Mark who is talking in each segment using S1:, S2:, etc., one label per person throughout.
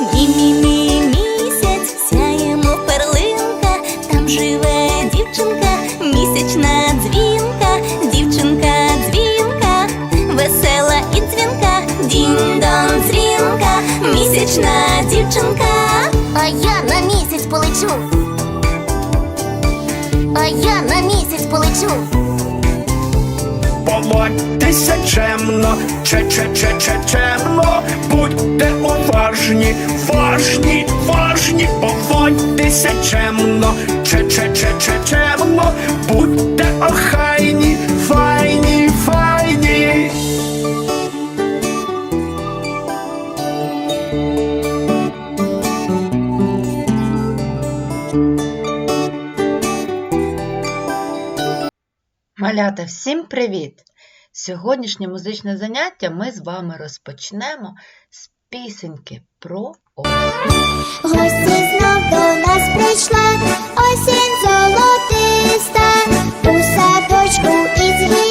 S1: Дімімі місяць, сяємо перлинка, там живе дівчинка, місячна дзвінка, дівчинка дзвінка, весела і дзвінка, дінь-дон дзвінка, місячна дівчинка.
S2: А я на місяць полечу. А я на місяць полечу.
S3: Поводьтеся чемно, че-че-че-че чемно, будьте уважні, важні, важні, поводьтеся чемно, че-че-че-че чемно, будьте охайні, файні, файні.
S4: Малята, всім привіт! Сьогоднішнє музичне заняття ми з вами розпочнемо з пісеньки про осінь.
S2: Гості знов до нас прийшла, осінь золотиста, у садочку із гілля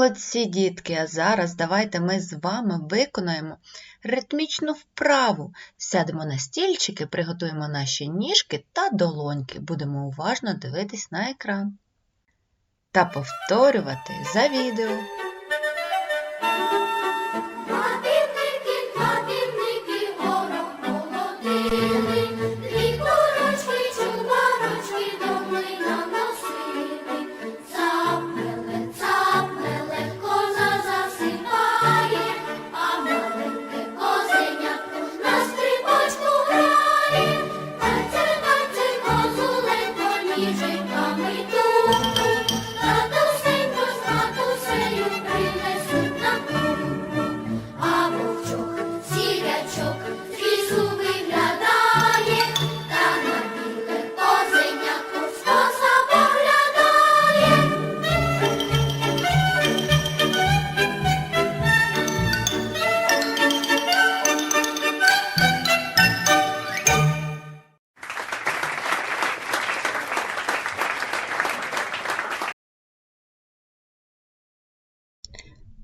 S4: Молодці дітки! А зараз давайте ми з вами виконаємо ритмічну вправу. Сядемо на стільчики, приготуємо наші ніжки та долоньки. Будемо уважно дивитись на екран та повторювати за відео.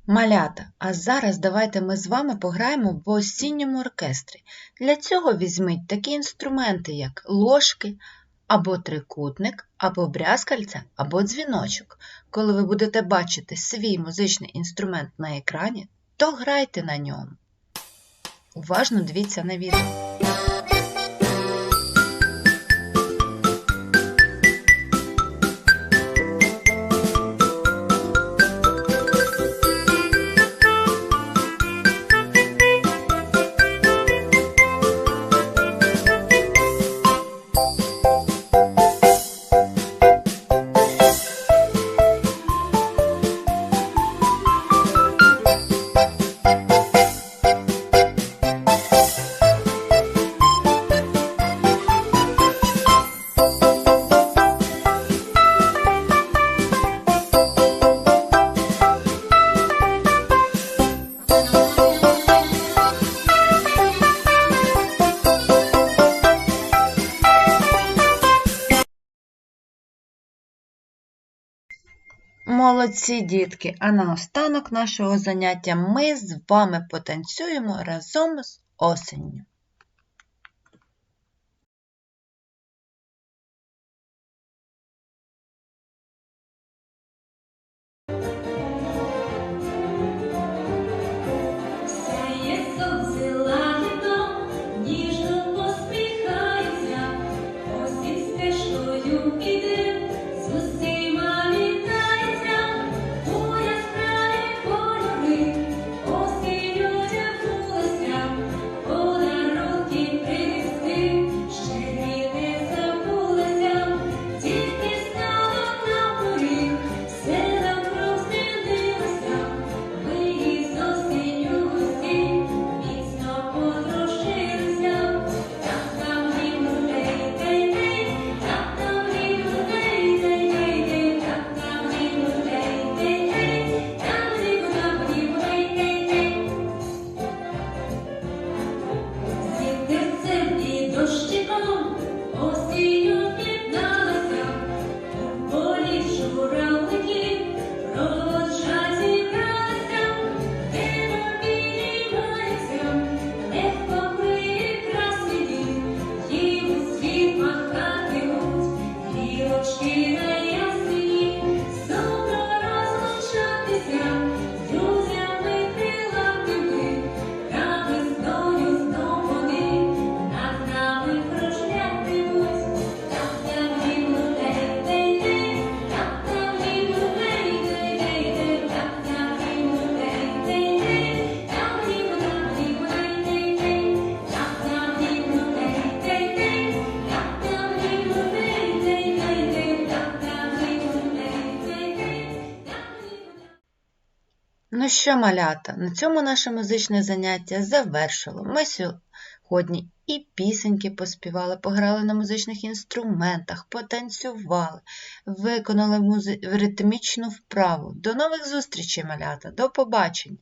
S4: Малята, а зараз давайте ми з вами пограємо в осінньому оркестрі. Для цього візьміть такі інструменти, як ложки, або трикутник, або брязкальця, або дзвіночок. Коли ви будете бачити свій музичний інструмент на екрані, то грайте на ньому. Уважно дивіться на відео. Молодці дітки! А наостанок нашого заняття ми з вами потанцюємо разом з осенню.
S5: Thank you.
S4: Ну що, малята, на цьому наше музичне заняття завершило. Ми сьогодні і пісеньки поспівали, пограли на музичних інструментах, потанцювали, виконали музи... ритмічну вправу. До нових зустрічей, малята, до побачення!